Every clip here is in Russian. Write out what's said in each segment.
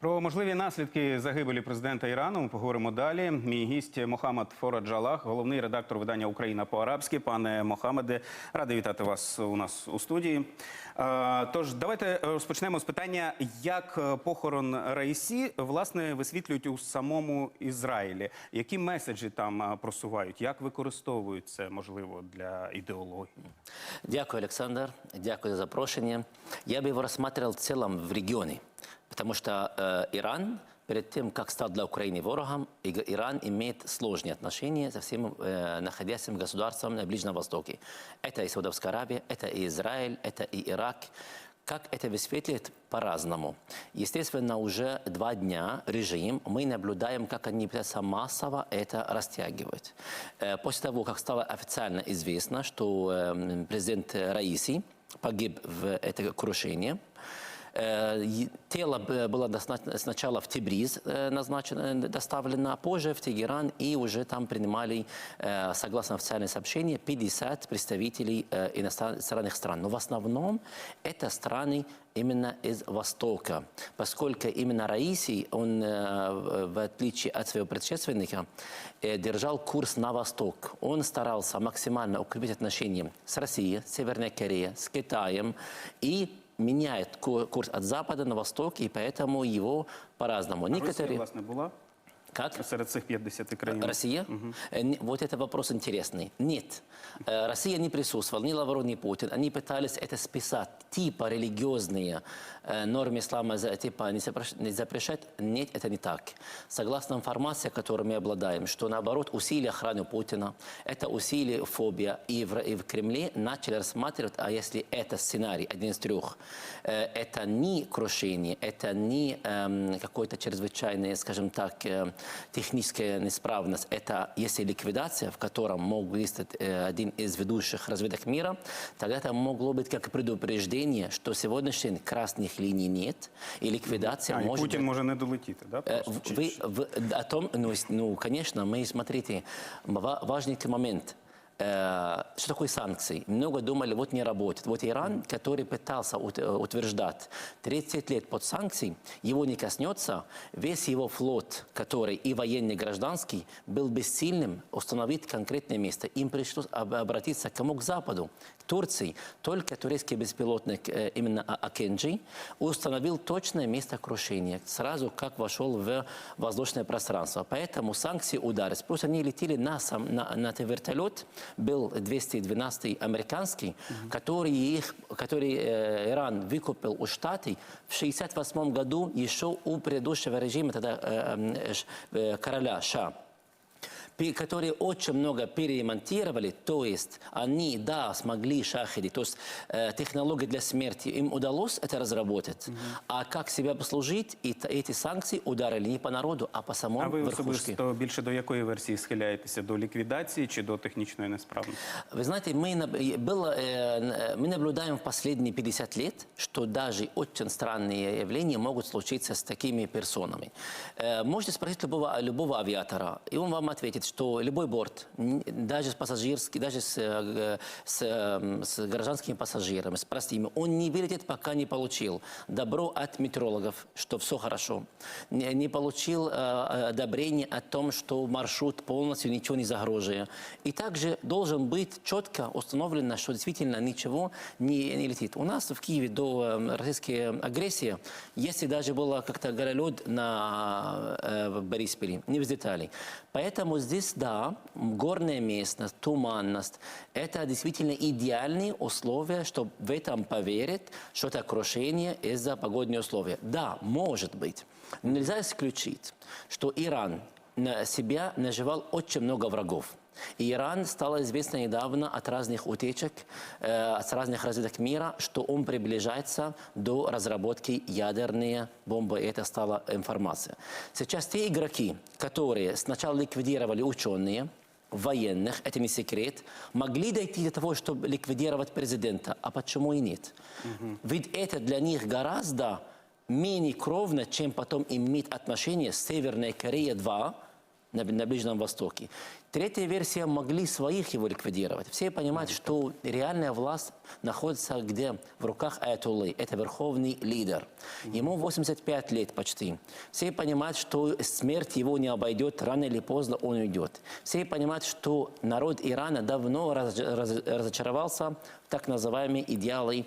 Про можливі наслідки загибелі президента Ірану ми поговоримо далі. Мій гість Мохаммад Фораджалах, головний редактор видання Україна по-арабськи. Пане Мохаммеде, радий вітати вас у нас у студії. Тож давайте розпочнемо з питання, як похорон Раїсі власне висвітлюють у самому Ізраїлі. Які меседжі там просувають? Як використовують це можливо для ідеології? Дякую, Александр. Дякую за запрошение. Я бы его рассматривал в целом в регионе, потому что э, Иран перед тем, как стал для Украины ворогом, Иран имеет сложные отношения со всеми э, находящимися государствами на Ближнем Востоке. Это и Саудовская Аравия, это и Израиль, это и Ирак. Как это высветливает по-разному. Естественно, уже два дня режим, мы наблюдаем, как они пытаются массово это растягивать. Э, После того, как стало официально известно, что э, президент Раиси погиб в это крушение, Э, и Тело было сначала в Тебриз э, назначено, доставлено, позже в Тегеран, и уже там принимали, согласно официальным сообщениям, 50 представителей иностранных стран. Но в основном это страны именно из Востока, поскольку именно Раиси, он, э, в отличие от своего предшественника, э, держал курс на восток. Он старался максимально укрепить отношения с Россией, Северной Кореей, с Китаем и меняет ку- курс от запада на восток, и поэтому его по-разному. Росія, Некоторые... власне, була Как? серед цих 50 країн. Россия? Не- Вот это вопрос интересный. Нет. Э, Россия не присутствовала, ни Лавров, ни Путин. Они пытались это списать. Типа религиозные э, нормы ислама типа не запрещ- не запрещать. Нет, это не так. Согласно информации, которой мы обладаем, что наоборот усилия охраны Путина, это усилия фобия. И в, и в Кремле начали рассматривать, а если это сценарий, один из трех, это не крушение, это не эм, какой-то чрезвычайный, скажем так, техническая неисправность, это если ликвидация, в котором мог действовать э, один из ведущих разведок мира, тогда это могло быть как предупреждение, что сегодняшний день красных линий нет, и ликвидация А, і может Путін быть може не долетіти, да? Э, просто, чи- Вы, вы- о том, ну, с- ну, конечно, мы, смотрите, ва- важненький момент. – Э, Что такое санкции? Много думали, вот не работает. Вот Иран, который пытался э, утверждать 30 лет под санкции, его не коснется, весь его флот, который и военный, и гражданский, был бессильным установить конкретное место. Им пришлось об- обратиться к кому? К Западу, к Турции. Только турецкий беспилотник, э, именно А- Акенджи, установил точное место крушения, сразу как вошел в воздушное пространство. Поэтому санкции ударились. Просто они летели на, сам, на, на этот вертолет, был 212 американский, который, их, который э, Иран выкупил у Штаты. В 68 году еще у предыдущего режима, тогда э, э, э, короля Ша которые очень много перемонтировали, то есть они, да, смогли шахиди, то есть э, технологии для смерти, им удалось это разработать, а как себя послужить, и т- эти санкции ударили не по народу, а по самому А ви верхушке. особисто більше до якої версії схиляєтеся? До ліквідації чи до технічної несправності? Вы знаете, мы, наб- и было, э, мы наблюдаем в последние 50 лет, что даже очень странные явления могут случиться с такими персонами. Э, Можете спросить любого, любого авиатора, и он вам ответит, что любой борт, даже с пассажирским, даже с, э, с, э, с гражданскими пассажирами, с простыми, он не вылетит, пока не получил добро от метеорологов, что все хорошо, не, не получил э, одобрение о том, что маршрут полностью ничего не загрожая. И также должен быть четко установлено, что действительно ничего не, не летит. У нас в Киеве до э, российской агрессии, если даже было как-то гололед на э, в Борисполе, не взлетали. Поэтому здесь, да, горная местность, туманность, это действительно идеальные условия, чтобы в этом поверить, что это крушение из-за погодных условий. Да, может быть. Но нельзя исключить, что Иран на себя наживал очень много врагов. Иран стало известно недавно от разных утечек, э, от разных разведок мира, что он приближается до разработки ядерной бомбы. Это стала информация. Сейчас те игроки, которые сначала ликвидировали ученые, военных, это не секрет, могли дойти до того, чтобы ликвидировать президента. А почему и нет? Ведь это для них гораздо менее кровно, чем потом иметь отношения с Северной Кореей 2, на, на Ближнем Востоке. Третья версия могли своих его ликвидировать. Все понимают, что реальная власть находится где? В руках Аятоллы. Это верховный лидер. Ему 85 лет почти. Все понимают, что смерть его не обойдет, рано или поздно он уйдет. Все понимают, что народ Ирана давно раз- раз- разочаровался в так называемые идеалы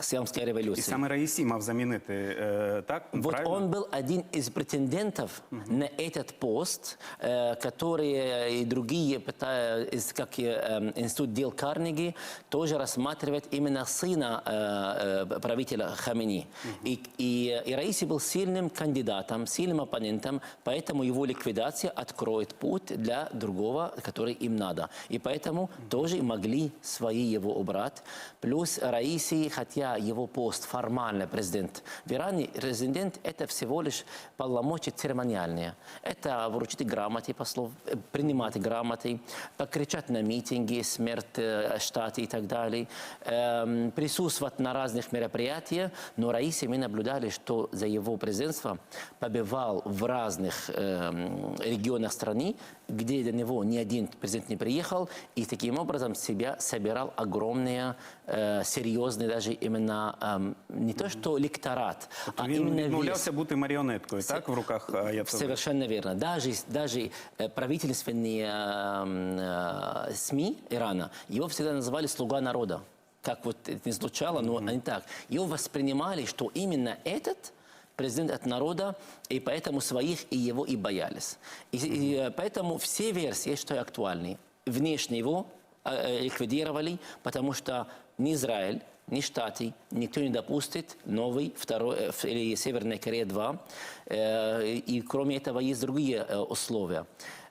Исламской І революции. саме Раїсі мав замінити е, так? Вот Правильно? он был один из претендентов на этот пост, э, которые и другие, пыта- из- как и, эм, институт дел Карнеги, тоже рассматривает именно сына э, э, правителя Хамини. И, и, и Раиси был сильным кандидатом, сильным оппонентом, поэтому его ликвидация откроет путь для другого, который им надо. И поэтому тоже могли свои его убрать. Плюс Раиси, хотя его пост формально президент в Иране, президент это всего лишь полномочия церемониальные. Это вручить грамоты послов, э, принимать грамоты, покричать на митинге, смерть э, штата и так далее, эм, присутствовать на разных мероприятиях. Но Раиси мы наблюдали, что за его президентство побывал в разных эм, регионах страны, где до него ни один президент не приехал, и таким образом себя собирал огромные, э, серьезные даже именно эм, не то что лекторат, а Він именно вес. відмовлявся бути маріонеткою, так, в руках Аятолли? Совершенно верно. Даже, даже э, правительственные э, э, СМИ Ирана, его всегда называли «слуга народа». Как вот это не звучало, но они так. Его воспринимали, что именно этот президент от народа, и поэтому своих и его и боялись. И, и, э, поэтому все версии, считаю, актуальны. Внешне его э, э, ликвидировали, потому что ни Израиль, ни Штаты, никто не допустит новый, второй, э, или Северная Корея 2. Э, И кроме этого есть другие э, условия.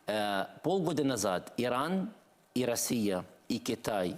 Э, Полгода назад Иран и Россия, и Китай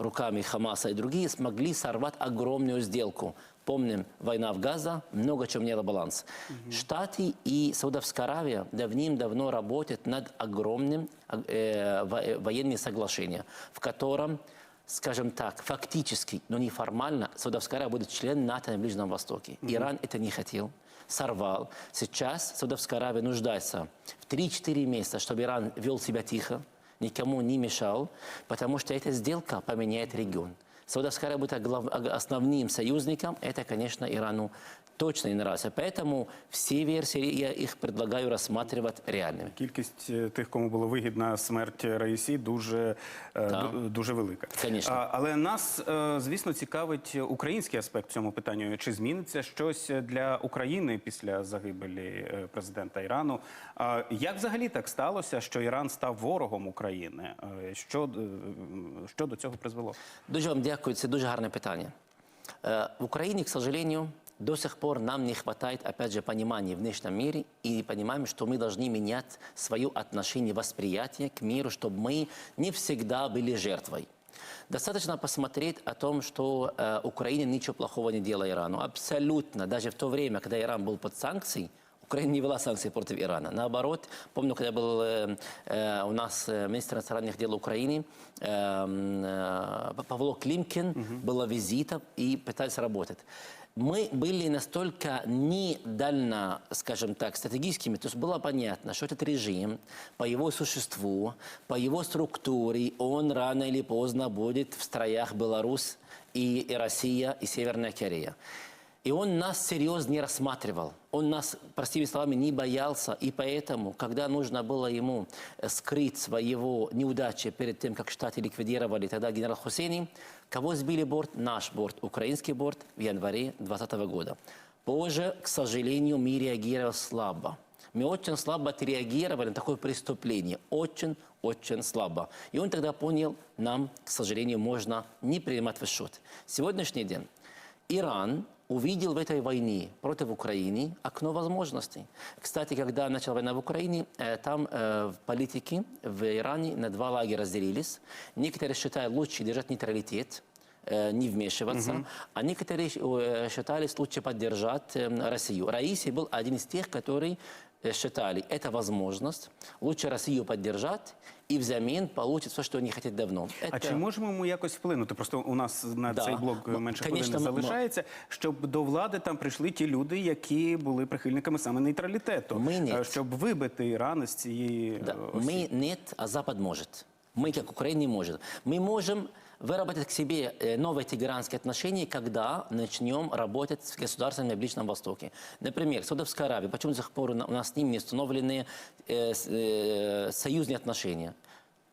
руками Хамаса и другие смогли сорвать огромную сделку. Помним, война в Газа, много чего меняло баланс. Штаты и Саудовская Аравия давным-давно работают над огромным э, э, военным соглашением, в котором скажем так, фактически, но неформально, Саудовская Аравия будет членом НАТО на Ближнем Востоке. Иран это не хотел, сорвал. Сейчас Саудовская Аравия нуждается в 3-4 месяца, чтобы Иран вел себя тихо, никому не мешал, потому что эта сделка поменяет регион. Саудовская Аравия будет основным союзником, это, конечно, Ирану точно не нравится. Поэтому все версии я их предлагаю рассматривать реальными. Кількість е, тих, кому була вигідна смерть Раїсі, дуже, е, Так. ду- дуже велика. Конечно. А, Але нас, е, звісно, цікавить український аспект в цьому питанню. Чи зміниться щось для України після загибелі е, президента Ірану? А Як взагалі так сталося, що Іран став ворогом України? Е, Що, е, що до цього призвело? Дуже вам дякую, це дуже гарне питання. Э, В Украине, к сожалению, до сих пор нам не хватает, опять же, понимания в внешнем мире и понимаем, что мы должны менять свое отношение, восприятие к миру, чтобы мы не всегда были жертвой. Достаточно посмотреть о том, что э, Украина ничего плохого не делала Ирану. Абсолютно. Даже в то время, когда Иран был под санкцией, Украина не вела санкции против Ирана. Наоборот, помню, когда был э, э, у нас э, министр иностранных дел Украины э, э, Павло Климкин, было визитов и пытались работать. Мы были настолько недально, скажем так, стратегическими, то есть было понятно, что этот режим по его существу, по его структуре, он рано или поздно будет в строях Беларусь и, и Россия, и Северная Корея. И он нас серьезно не рассматривал. Он нас, простыми словами, не боялся. И поэтому, когда нужно было ему э, скрыть своего неудачи перед тем, как Штаты ликвидировали тогда генерал Хусейни, кого сбили борт? Наш борт, украинский борт в январе 2020 года. Позже, к сожалению, мы реагировали слабо. Мы очень слабо отреагировали на такое преступление. Очень-очень слабо. И он тогда понял, нам, к сожалению, можно не принимать в счет. Сегодняшний день Иран увидел в этой войне против Украины окно возможностей. Кстати, когда начала война в Украине, э, там э, в политике в Иране на два лагеря разделились. Некоторые считают лучше держать нейтралитет, э, не вмешиваться, а некоторые э, считались лучше поддержать э, Россию. Раиси был один из тех, который считали, это возможность, лучше Россию поддержать и взамен получить все, что они хотят давно. А Это- чи можемо ми якось вплинути? Просто у нас на Да. цей блок Ну, менше конечно, хвилини ми- залишається, щоб до влади там прийшли ті люди, які були прихильниками саме нейтралітету, Ми ні. Е, щоб вибити Іран із цієї Да. е, осі. Мы нет, а Запад может. Мы, как Украина, не может. Мы можем выработать к себе э, новые тегеранские отношения, когда начнем работать с государствами на Ближнем Востоке. Например, Саудовская Аравия. Почему до сих пор у нас с ними не установлены э, э, союзные отношения?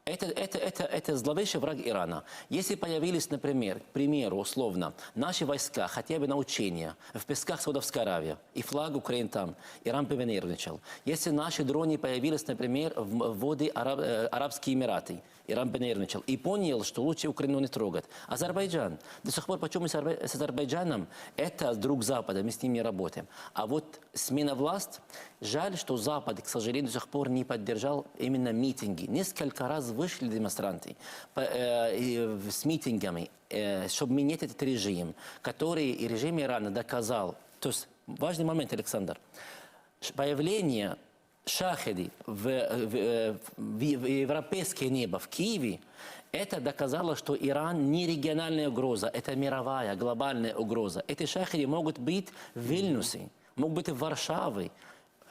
Это, это, это, это зловещий враг Ирана. Если появились, например, к примеру, условно, наши войска хотя бы на учения в песках Саудовской Аравии, и флаг Украины там, Иран бы нервничал. Если наши дроны появились, например, в воды Араб- Арабские Эмираты, Иран бы нервничал. И понял, что лучше Украину не трогать. Азербайджан. До сих пор, почему мы с Азербайджаном, это друг Запада, мы с ним не работаем. А вот смена власть, жаль, что Запад, к сожалению, до сих пор не поддержал именно митинги. Несколько раз вышли демонстранты э, с митингами, э, чтобы менять этот режим, который и режим Ирана доказал. То есть важный момент, Александр. Появление шахеди в, в- э, в- в европейское небо в Киеве, это доказало, что Иран не региональная угроза, это мировая, глобальная угроза. Эти шахеди могут быть в Вильнюсе, могут быть в Варшаве.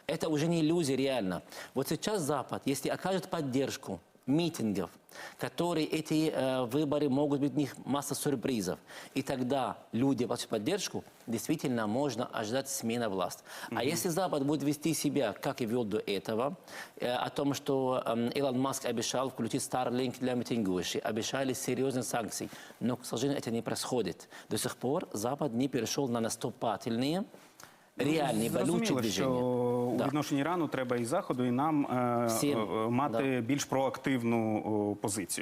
Это уже не иллюзия реально. Вот сейчас Запад, если окажет поддержку митингов, которые эти э, выборы могут быть в них масса сюрпризов, и тогда люди получат поддержку, действительно можно ожидать смена власти. А если Запад будет вести себя, как и вел до этого, э, о том, что эм, Илон Маск обещал включить Starlink для митингующих, обещали серьезные санкции, но, к сожалению, это не происходит. До сих пор Запад не перешел на наступательные, реальные, болючие Зрозуміло, движения. що у Да. відношенні Ірану треба і Заходу, і нам е, Всім, е, мати більш проактивну о, позицію.